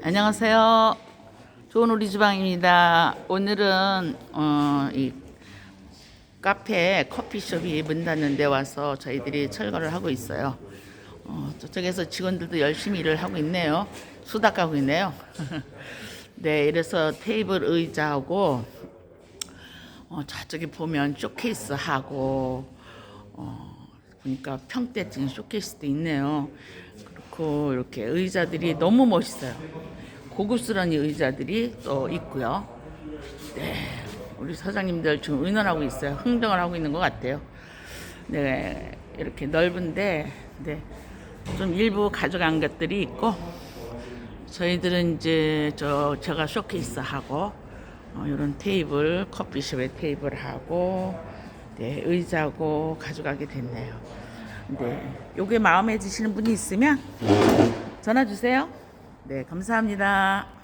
안녕하세요. 좋은 우리 주방입니다. 오늘은 어, 이 카페 커피숍이 문 닫는 데 와서 저희들이 철거를 하고 있어요. 어, 저쪽에서 직원들도 열심히 일을 하고 있네요. 수다 까고 있네요. 네, 이래서 테이블 의자하고 어, 저쪽에 보면 쇼케이스 하고 어, 보니까 평대 등 쇼케이스도 있네요. 그렇고 이렇게 의자들이 너무 멋있어요. 고급스러운 이 의자들이 또 있고요. 네, 우리 사장님들 지금 의논하고 있어요. 흥정을 하고 있는 것 같아요. 네, 이렇게 넓은데, 네, 좀 일부 가져간 것들이 있고, 저희들은 이제 저 제가 쇼케이스 하고, 어, 이런 테이블, 커피숍의 테이블 하고, 네, 의자고 가져가게 됐네요. 네, 요게 마음에 드시는 분이 있으면 전화 주세요. 네, 감사합니다.